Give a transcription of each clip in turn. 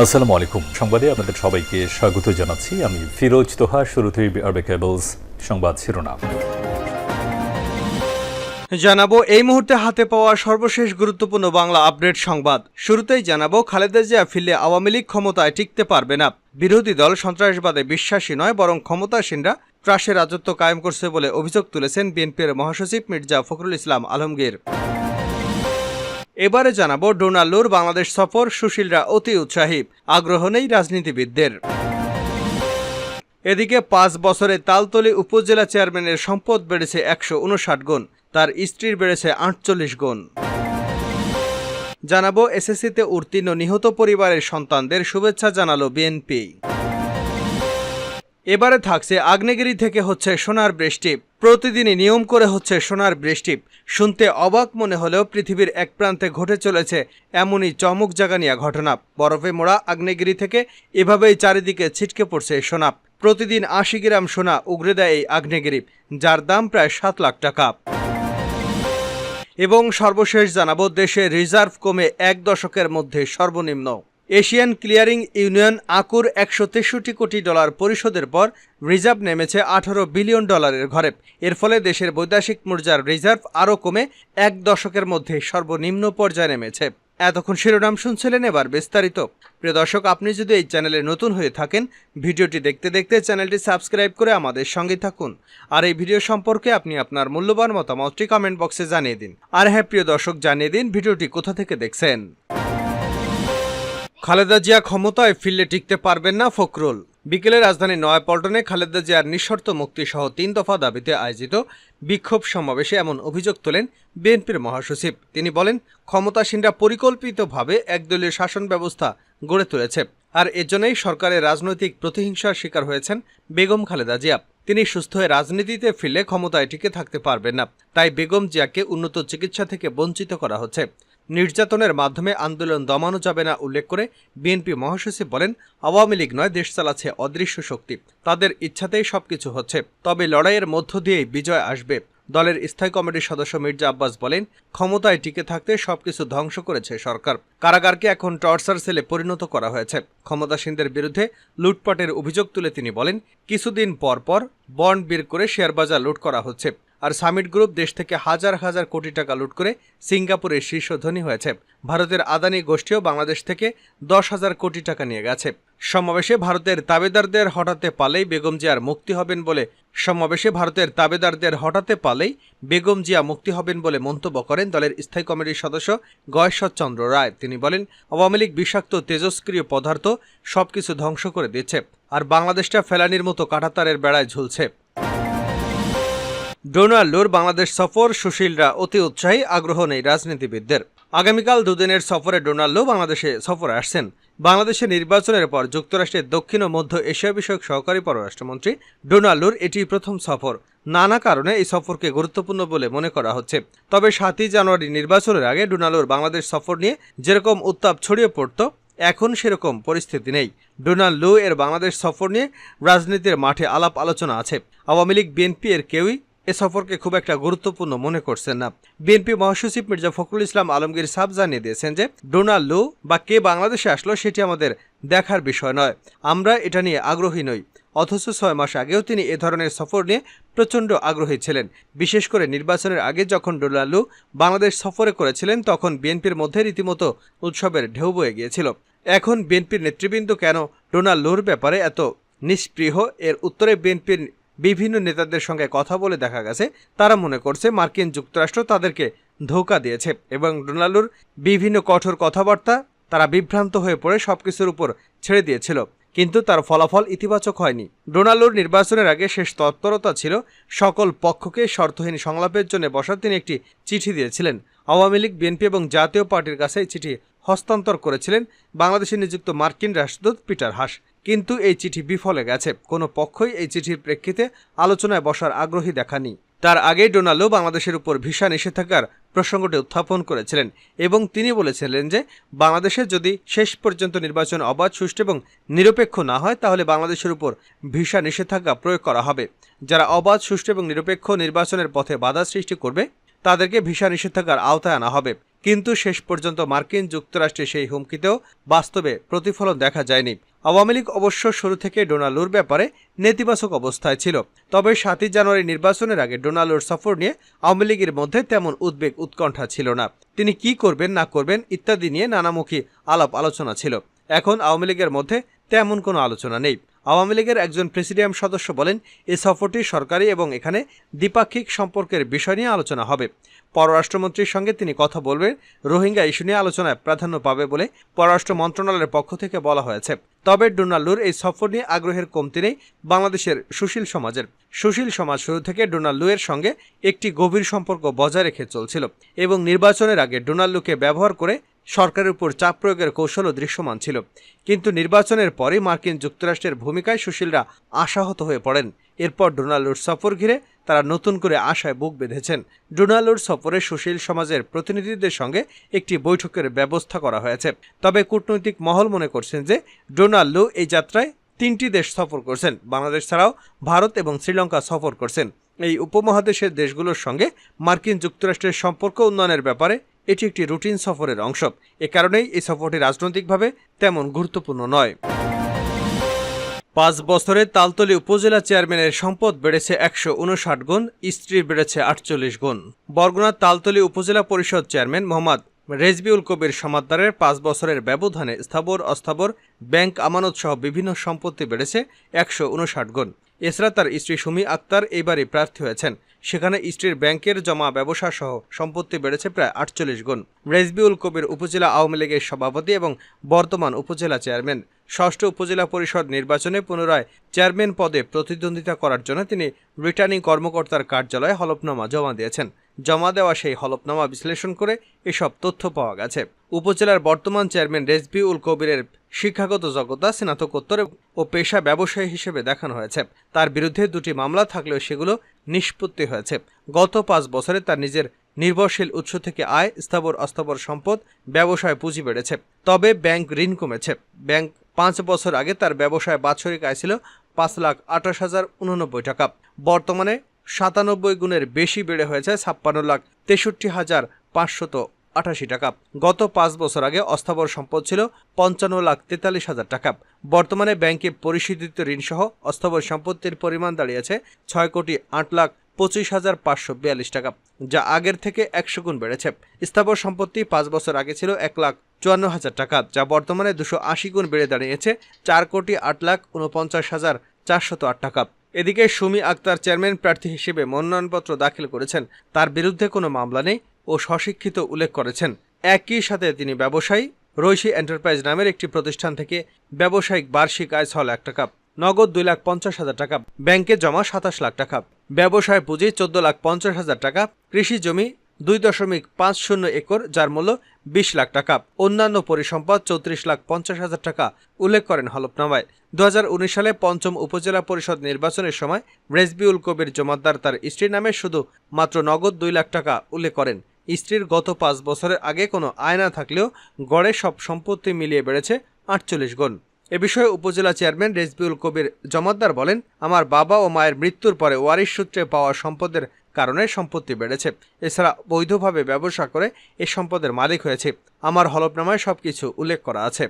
আসসালামু আলাইকুম। সংবাদে আপনাদের সবাইকে স্বাগত জানাচ্ছি। আমি ফিরোজ তোহা, শুরুতেই আরবে কেবলস সংবাদ শিরোনাম। জানাব, এই মুহূর্তে হাতে পাওয়া সর্বশেষ গুরুত্বপূর্ণ বাংলা আপডেট সংবাদ। শুরুতেই জানাব, খালেদা জিয়া ফিরলে আওয়ামী লীগ ক্ষমতায় টিকতে পারবে না। বিরোধী দল সন্ত্রাসবাদে বিশ্বাসী নয়, বরং ক্ষমতাসীনরা ত্রাসের রাজত্ব কায়েম করছে বলে অভিযোগ তুলেছেন বিএনপির মহাসচিব মির্জা ফখরুল ইসলাম আলমগীর। এবারে জানাব ডোনাল্ডোর বাংলাদেশ সফর, সুশীলরা অতি উৎসাহী। আগ্রহ নেই রাজনীতিবিদদের। এদিকে পাঁচ বছরে তালতলি উপজেলা চেয়ারম্যানের সম্পদ বেড়েছে একশো উনষাট গুণ, তার স্ত্রীর বেড়েছে আটচল্লিশ গুণ। জানাব এসএসসিতে উত্তীর্ণ নিহত পরিবারের সন্তানদের শুভেচ্ছা জানালো বিএনপি। এবারে থাকছে আগ্নেয়গিরি থেকে হচ্ছে সোনার বৃষ্টি। প্রতিদিনই নিয়ম করে হচ্ছে সোনার বৃষ্টি। শুনতে অবাক মনে হলেও পৃথিবীর এক প্রান্তে ঘটে চলেছে এমনই চমক জাগানিয়া ঘটনা। বরফে মোড়া আগ্নেয়গিরি থেকে এভাবেই চারিদিকে ছিটকে পড়ছে সোনা। প্রতিদিন আশি গ্রাম সোনা উগরে দেয় এই আগ্নেয়গিরি, যার দাম প্রায় সাত লাখ টাকা। এবং সর্বশেষ জানাব, দেশে রিজার্ভ কমে এক দশকের মধ্যে সর্বনিম্ন। এশিয়ান ক্লিয়ারিং ইউনিয়ন আকুর একশো তেষট্টি কোটি ডলার পরিশোধের পর রিজার্ভ নেমেছে আঠারো বিলিয়ন ডলারের ঘরে। এর ফলে দেশের বৈদেশিক মুদ্রার রিজার্ভ আরও কমে এক দশকের মধ্যে সর্বনিম্ন পর্যায়ে নেমেছে। এতক্ষণ শিরোনাম শুনছিলেন এবার বিস্তারিত। প্রিয় দর্শক, আপনি যদি এই চ্যানেলে নতুন হয়ে থাকেন, ভিডিওটি দেখতে দেখতে চ্যানেলটি সাবস্ক্রাইব করে আমাদের সঙ্গে থাকুন। আর এই ভিডিও সম্পর্কে আপনি আপনার মূল্যবান মতামতটি কমেন্ট বক্সে জানিয়ে দিন। আর হ্যাঁ প্রিয় দর্শক, জানিয়ে দিন ভিডিওটি কোথা থেকে দেখছেন। খালেদা জিয়া ক্ষমতায় ফিরলে টিকতে পারবেন না ফখরুল। বিকেলে রাজধানী নয়াপল্টনে খালেদা জিয়ার নিঃশর্ত মুক্তি সহ তিন দফা দাবিতে আয়োজিত বিক্ষোভ সমাবেশে এমন অভিযোগ তোলেন বিএনপির মহাসচিব। তিনি বলেন, ক্ষমতাসীনরা পরিকল্পিতভাবে একদলীয় শাসন ব্যবস্থা গড়ে তুলেছে আর এজন্যই সরকারের রাজনৈতিক প্রতিহিংসার শিকার হয়েছেন বেগম খালেদা জিয়া। তিনি সুস্থ হয়ে রাজনীতিতে ফিরলে ক্ষমতায় টিকে থাকতে পারবেন না। তাই বেগম জিয়াকে উন্নত চিকিৎসা থেকে বঞ্চিত করা হচ্ছে। নির্যাতনের মাধ্যমে আন্দোলন দমানো যাবে না উল্লেখ করে বিএনপি মহাসচিব বলেন, আওয়ামী লীগ নয়, দেশ চালাচ্ছে অদৃশ্য শক্তি। তাদের ইচ্ছাতেই সবকিছু হচ্ছে। তবে লড়াইয়ের মধ্য দিয়েই বিজয় আসবে। দলের স্থায়ী কমিটির সদস্য মির্জা আব্বাস বলেন, ক্ষমতায় টিকে থাকতে সবকিছু ধ্বংস করেছে সরকার। কারাগারকে এখন টর্চার সেলে পরিণত করা হয়েছে। ক্ষমতাসীনদের বিরুদ্ধে লুটপাটের অভিযোগ তুলে তিনি বলেন, কিছুদিন পর পর বন্ড বের করে শেয়ারবাজার লুট করা হচ্ছে। আর সামিট গ্রুপ দেশ থেকে হাজার হাজার কোটি টাকা লুট করে সিঙ্গাপুরের শীর্ষ ধনী হয়েছে। ভারতের আদানি গোষ্ঠীও বাংলাদেশ থেকে দশ হাজার কোটি টাকা নিয়ে গেছে। সমাবেশে ভারতের তাবেদারদের হঠাতে পালেই বেগম জিয়ার মুক্তি হবেন বলে সমাবেশে ভারতের তাবেদারদের হঠাতে পালেই বেগম জিয়া মুক্তি হবেন বলে মন্তব্য করেন দলের স্থায়ী কমিটির সদস্য গয়েশ্বরচন্দ্র রায়। তিনি বলেন, আওয়ামী লীগ বিষাক্ত তেজস্ক্রিয় পদার্থ সবকিছু ধ্বংস করে দিচ্ছে, আর বাংলাদেশটা ফেলানির মতো কাঁটাতারের বেড়ায় ঝুলছে। ডোনাল্ডোর বাংলাদেশ সফর, সুশীলরা অতি উৎসাহী, আগ্রহ নেই রাজনীতিবিদদের। আগামীকাল দুদিনের সফরে ডোনাল্ডো বাংলাদেশে সফরে আসছেন। বাংলাদেশের নির্বাচনের পর যুক্তরাষ্ট্রের দক্ষিণ ও মধ্য এশিয়া বিষয়ক সহকারী পররাষ্ট্রমন্ত্রী ডোনাল্ডোর এটি প্রথম সফর। নানা কারণে এই সফরকে গুরুত্বপূর্ণ বলে মনে করা হচ্ছে। তবে সাতই জানুয়ারি নির্বাচনের আগে ডোনাল্ডোর বাংলাদেশ সফর নিয়ে যেরকম উত্তাপ ছড়িয়ে পড়ত, এখন সেরকম পরিস্থিতি নেই। ডোনাল্ড লু এর বাংলাদেশ সফর নিয়ে রাজনীতির মাঠে আলাপ আলোচনা আছে। আওয়ামী লীগ, বিএনপি এর কেউই এ সফরকে খুব একটা গুরুত্বপূর্ণ মনে করছেন না। বিএনপি মহাসচিব মির্জা ফখরুল ইসলাম আলমগীর সাব জানিয়ে দিয়েছেন যে, ডোনাল্ড লু বা কে বাংলাদেশে আসলো সেটি আমাদের দেখার বিষয় নয়। আমরা এটা নিয়ে আগ্রহী নই। অথচ ছয় মাস আগেও তিনি এ ধরনের সফর নিয়ে প্রচণ্ড আগ্রহী ছিলেন। বিশেষ করে নির্বাচনের আগে যখন ডোনাল্ডু বাংলাদেশ সফরে করেছিলেন, তখন বিএনপির মধ্যে রীতিমতো উৎসবের ঢেউ বয়ে গিয়েছিল। এখন বিএনপির নেতৃবৃন্দ কেন ডোনাল্ডোর ব্যাপারে এত নিষ্পৃহ এর উত্তরে বিএনপির বিভিন্ন নেতাদের সঙ্গে কথা বলে দেখা গেছে, তারা মনে করছে মার্কিন যুক্তরাষ্ট্র তাদেরকে ধোকা দিয়েছে এবং ডোনাল্ডোর বিভিন্ন কঠোর কথাবার্তা তারা বিভ্রান্ত হয়ে পড়ে সবকিছুর উপর ছেড়ে দিয়েছিল। কিন্তু তার ফলাফল ইতিবাচক হয়নি। ডোনাল্ডোর নির্বাচনের আগে শেষ তৎপরতা ছিল, সকল পক্ষকে শর্তহীন সংলাপের জন্য বসার তিনি একটি চিঠি দিয়েছিলেন। আওয়ামী লীগ, বিএনপি এবং জাতীয় পার্টির কাছে এই চিঠি হস্তান্তর করেছিলেন বাংলাদেশে নিযুক্ত মার্কিন রাষ্ট্রদূত পিটার হাস। কিন্তু এই চিঠি বিফলে গেছে। কোনো পক্ষই এই চিঠির প্রেক্ষিতে আলোচনায় বসার আগ্রহী দেখানি তার আগেই ডোনাল্ডো বাংলাদেশের উপর ভিসা নিষেধাজ্ঞার প্রসঙ্গটি উত্থাপন করেছিলেন এবং তিনি বলেছিলেন যে, বাংলাদেশে যদি শেষ পর্যন্ত নির্বাচন অবাধ, সুষ্ঠু এবং নিরপেক্ষ না হয়, তাহলে বাংলাদেশের উপর ভিসা নিষেধাজ্ঞা প্রয়োগ করা হবে। যারা অবাধ, সুষ্ঠু এবং নিরপেক্ষ নির্বাচনের পথে বাধা সৃষ্টি করবে, তাদেরকে ভিসা নিষেধাজ্ঞার আওতায় আনা হবে। কিন্তু শেষ পর্যন্ত মার্কিন যুক্তরাষ্ট্রে সেই হুমকিতেও বাস্তবে প্রতিফলন দেখা যায়নি। আওয়ামী লীগ অবশ্য শুরু থেকে ডোনাল্ডোর ব্যাপারে নেতিবাচক অবস্থায় ছিল। তবে সাতই জানুয়ারি নির্বাচনের আগে ডোনাল্ডোর সফর নিয়ে আওয়ামী লীগের মধ্যে তেমন উদ্বেগ, উৎকণ্ঠা ছিল না। তিনি কি করবেন, না করবেন ইত্যাদি নিয়ে নানামুখী আলাপ আলোচনা ছিল। এখন আওয়ামী লীগের মধ্যে তেমন কোনো আলোচনা নেই। আওয়ামী লীগের একজন প্রেসিডিয়াম সদস্য বলেন এই সফরটি সরকারি এবং এখানে দ্বিপাক্ষিক সম্পর্কের বিষয় নিয়ে আলোচনা হবে। পররাষ্ট্রমন্ত্রীর সঙ্গে তিনি কথা বলবেন। রোহিঙ্গা ইস্যু নিয়ে আলোচনায় প্রাধান্য পাবে বলে পররাষ্ট্র মন্ত্রণালয়ের পক্ষ থেকে বলা হয়েছে। তবে ডোনাল্ডোর এই সফর নিয়ে আগ্রহের কমতি নেই বাংলাদেশের সুশীল সমাজের। সুশীল সমাজ শুরু থেকে ডোনাল্ডোয়ের সঙ্গে একটি গভীর সম্পর্ক বজায় রেখে চলছিল এবং নির্বাচনের আগে ডোনাল্ডোকে ব্যবহার করে সরকারের উপর চাপ প্রয়োগের কৌশলও দৃশ্যমান ছিল। কিন্তু নির্বাচনের পরে মার্কিন যুক্তরাষ্ট্রের ভূমিকায় সুশীলরা আশাহত হয়ে পড়েন। এরপর ডোনাল্ডোর সফর ঘিরে তারা নতুন করে আশায় বুক বেঁধেছেন। ডোনাল্ডোর সফরে সুশীল সমাজের প্রতিনিধিদের সঙ্গে একটি বৈঠকের ব্যবস্থা করা হয়েছে। তবে কূটনৈতিক মহল মনে করছেন যে, ডোনাল্ডো এই যাত্রায় তিনটি দেশ সফর করছেন। বাংলাদেশ ছাড়াও ভারত এবং শ্রীলঙ্কা সফর করছেন। এই উপমহাদেশের দেশগুলোর সঙ্গে মার্কিন যুক্তরাষ্ট্রের সম্পর্ক উন্নয়নের ব্যাপারে এটি একটি রুটিন সফরের অংশ। এ কারণেই এই সফরটি রাজনৈতিকভাবে তেমন গুরুত্বপূর্ণ নয়। পাঁচ বছরে তালতলি উপজেলা চেয়ারম্যানের সম্পদ বেড়েছে একশো উনষাট গুণ স্ত্রীর বেড়েছে আটচল্লিশ গুণ। বরগুনার তালতলি উপজেলা পরিষদ চেয়ারম্যান মোহাম্মদ রেজবিউল কবির সমাদ্দারের পাঁচ বছরের ব্যবধানে স্থাবর অস্থাবর ব্যাংক আমানত সহ বিভিন্ন সম্পত্তি বেড়েছে একশো উনষাট গুণ। এছাড়া তার স্ত্রী সুমি আক্তার এইবারই প্রার্থী হয়েছেন। সেখানে স্ত্রীর ব্যাংকের জমা ব্যবসা সহ সম্পত্তি বেড়েছে প্রায় আটচল্লিশ গুণ। রেজবিউল কবির উপজেলা আওয়ামী লীগের সভাপতি এবং বর্তমান উপজেলা চেয়ারম্যান। ষষ্ঠ উপজেলা পরিষদ নির্বাচনে পুনরায় চেয়ারম্যান পদে প্রতিদ্বন্দ্বিতা করার জন্য তিনি রিটার্নিং কর্মকর্তার কার্যালয়ে হলফনামা জমা দিয়েছেন। জমা দেওয়া সেই হলফনামা বিশ্লেষণ করে এসব তথ্য পাওয়া গেছে। উপজেলার বর্তমান চেয়ারম্যান রেজবিউল কবিরের শিক্ষাগত যোগ্যতা স্নাতকোত্তর ও পেশা ব্যবসায়ী হিসেবে দেখানো হয়েছে। তার বিরুদ্ধে দুটি মামলা থাকলেও সেগুলো নিষ্পত্তি হয়েছে। গত পাঁচ বছরে তার নিজের নির্ভরশীল উৎস থেকে আয়, স্থাবর অস্থাবর সম্পদ, ব্যবসায় পুঁজি বেড়েছে। তবে ব্যাংক ঋণ কমেছে। ব্যাংক পাঁচ বছর আগে তার ব্যবসায় বাৎসরিক আয় ছিল পাঁচ লাখ আঠাশ হাজার উননব্বই টাকা। বর্তমানে সাতানব্বই গুণের বেশি বেড়ে হয়েছে ছাপ্পান্ন লাখ তেষট্টি হাজার পাঁচশত আটাশি টাকা। গত পাঁচ বছর আগে অস্থাবর সম্পদ ছিল পঞ্চান্ন লাখ তেতাল্লিশ হাজার টাকা। বর্তমানে ব্যাংকে পরিশোধিত ঋণসহ অস্থাবর সম্পত্তির পরিমাণ দাঁড়িয়েছে ছয় কোটি আট লাখ পঁচিশ হাজার পাঁচশো বিয়াল্লিশ টাকা, যা আগের থেকে একশো গুণ বেড়েছে। স্থাবর সম্পত্তি পাঁচ বছর আগে ছিল এক লাখ চুয়ান্ন হাজার টাকা, যা বর্তমানে দুশো আশি গুণ বেড়ে দাঁড়িয়েছে চার কোটি আট লাখ উনপঞ্চাশ হাজার চারশত আট টাকা। এদিকে সুমি আক্তার চেয়ারম্যান প্রার্থী হিসেবে মনোনয়নপত্র দাখিল করেছেন। তার বিরুদ্ধে কোনো মামলা নেই ও স্বশিক্ষিত উল্লেখ করেছেন। একই সাথে তিনি ব্যবসায়ী, রৈশি এন্টারপ্রাইজ নামের একটি প্রতিষ্ঠান থেকে ব্যবসায়িক বার্ষিক আয় ছ লাখ টাকা, নগদ দুই লাখ পঞ্চাশ হাজার টাকা, ব্যাংকে জমা সাতাশ লাখ টাকা, ব্যবসায় পুঁজি চোদ্দ লাখ পঞ্চাশ হাজার টাকা, কৃষি জমি দুই দশমিক পাঁচ শূন্য একর, যার মূল্য বিশ লাখ টাকা। অন্যান্য পরিসম্পদ চৌত্রিশ লাখ পঞ্চাশ হাজার টাকা, উল্লেখ করেন হলফনামায়। দু হাজার উনিশ সালে পঞ্চম উপজেলা পরিষদ নির্বাচনের সময় রেজবিউল কবির জমাদ্দার তার স্ত্রীর নামে শুধু মাত্র নগদ দুই লাখ টাকা উল্লেখ করেন। স্ত্রীর গত পাঁচ বছরের আগে কোনো আয় না থাকলেও গড়ে সব সম্পত্তি মিলিয়ে বেড়েছে আটচল্লিশ গুণ। এ বিষয়ে উপজেলা চেয়ারম্যান রেজবিউল কবির জমাদ্দার বলেন, আমার বাবা ও মায়ের মৃত্যুর পরে ওয়ারিশ সূত্রে পাওয়া সম্পদের কারণে সম্পত্তি বেড়েছে। এছাড়া বৈধভাবে ব্যবসা করে এ সম্পদের মালিক হয়েছে। আমার হলফনামায় সবকিছু উল্লেখ করা আছে।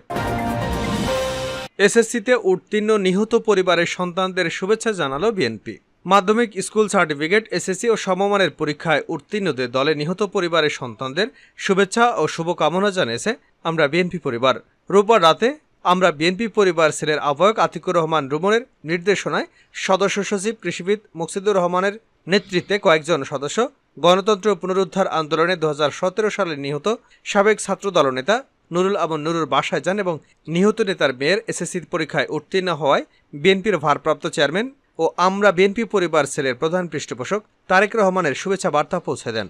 এসএসসিতে উত্তীর্ণ নিহত পরিবারের সন্তানদের শুভেচ্ছা জানালো বিএনপি। মাধ্যমিক স্কুল সার্টিফিকেট, এসএসসি ও সমমানের পরীক্ষায় উত্তীর্ণদের দলে নিহত পরিবারের সন্তানদের শুভেচ্ছা ও শুভকামনা জানিয়েছে আমরা বিএনপি পরিবার। রোববার রাতে আমরা বিএনপি পরিবার সেলের আহ্বায়ক আতিকুর রহমান রুমনের নির্দেশনায় সদস্য সচিব কৃষিবিদ মুকসিদুর রহমানের নেতৃত্বে কয়েকজন সদস্য গণতন্ত্র পুনরুদ্ধার আন্দোলনে দু হাজার সতেরো সালে নিহত সাবেক ছাত্র দলনেতা নুরুল আমন নুরুর বাসায় যান এবং নিহত নেতার মেয়ের এসএসসি পরীক্ষায় উত্তীর্ণ হওয়ায় বিএনপির ভারপ্রাপ্ত চেয়ারম্যান ও আমরা বিএনপি পরিবার সেলের প্রধান পৃষ্ঠপোষক তারেক রহমানের শুভেচ্ছা বার্তা পৌঁছে দেন।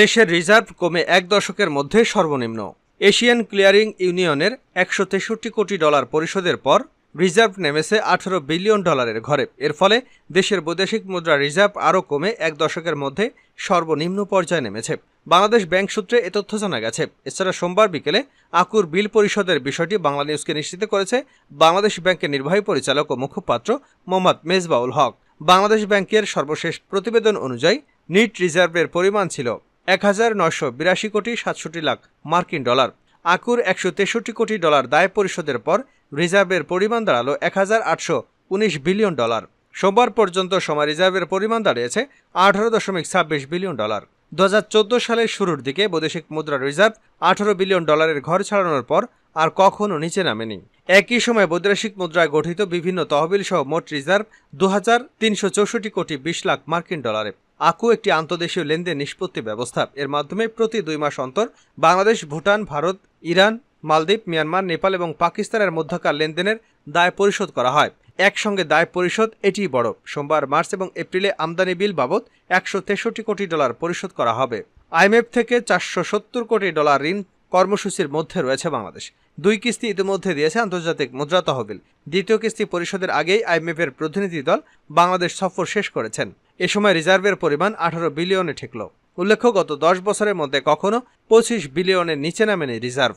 দেশের রিজার্ভ কমে এক দশকের মধ্যে সর্বনিম্ন। এশিয়ান ক্লিয়ারিং ইউনিয়নের একশো তেষট্টি কোটি ডলার পরিশোধের পর রিজার্ভ নেমেছে আঠারো বিলিয়ন ডলারের ঘরে। এর ফলে দেশের বৈদেশিক মুদ্রা রিজার্ভ আরও কমে এক দশকের মধ্যে সর্বনিম্ন পর্যায়ে নেমেছে। বাংলাদেশ ব্যাংক সূত্রে এ তথ্য জানা গেছে। এছাড়া সোমবার বিকেলে আকুর বিল পরিশোধের বিষয়টি বাংলা নিউজকে নিশ্চিত করেছে বাংলাদেশ ব্যাংকের নির্বাহী পরিচালক ও মুখপাত্র মোহাম্মদ মেজবাউল হক। বাংলাদেশ ব্যাংকের সর্বশেষ প্রতিবেদন অনুযায়ী নিট রিজার্ভের পরিমাণ ছিল এক হাজার নয়শো বিরাশি কোটি সাতষট্টি লাখ মার্কিন ডলার। আকুর একশো তেষট্টি কোটি ডলার দায় পরিশোধের পর রিজার্ভের পরিমাণ দাঁড়াল এক হাজার আটশো উনিশ বিলিয়ন ডলার। সোমবার পর্যন্ত সময় রিজার্ভের পরিমাণ দাঁড়িয়েছে আঠারো দশমিক ছাব্বিশ বিলিয়ন ডলার। দু হাজার চোদ্দ সালের শুরুর দিকে বৈদেশিক মুদ্রা রিজার্ভ আঠারো বিলিয়ন ডলারের ঘর ছাড়ানোর পর আর কখনও নিচে নামেনি। একই সময় বৈদেশিক মুদ্রায় গঠিত বিভিন্ন তহবিল সহ মোট রিজার্ভ দু হাজার তিনশো চৌষট্টি কোটি বিশ লাখ মার্কিন ডলারে। আকু একটি আন্তদেশীয় লেনদেন নিষ্পত্তি ব্যবস্থা। এর মাধ্যমে প্রতি দুই মাস অন্তর বাংলাদেশ, ভুটান, ভারত, ইরান, মালদ্বীপ, মিয়ানমার, নেপাল এবং পাকিস্তানের মধ্যকার লেনদেনের দায় পরিশোধ করা হয়। একসঙ্গে দায় পরিশোধ এটিই বড়। সোমবার, মার্চ এবং এপ্রিলে আমদানি বিল বাবদ একশো তেষট্টি কোটি ডলার পরিশোধ করা হবে। আইএমএফ থেকে চারশো সত্তর কোটি ডলার ঋণ কর্মসূচির মধ্যে রয়েছে বাংলাদেশ। দুই কিস্তি ইতিমধ্যে দিয়েছে আন্তর্জাতিক মুদ্রা তহবিল। দ্বিতীয় কিস্তি পরিশোধের আগেই আইএমএফের প্রতিনিধি দল বাংলাদেশ সফর শেষ করেছেন। এ সময় রিজার্ভের পরিমাণ আঠারো বিলিয়নে ঠেকল। উল্লেখ্য, গত দশ বছরের মধ্যে কখনো পঁচিশ বিলিয়নের নিচে নামেনি রিজার্ভ।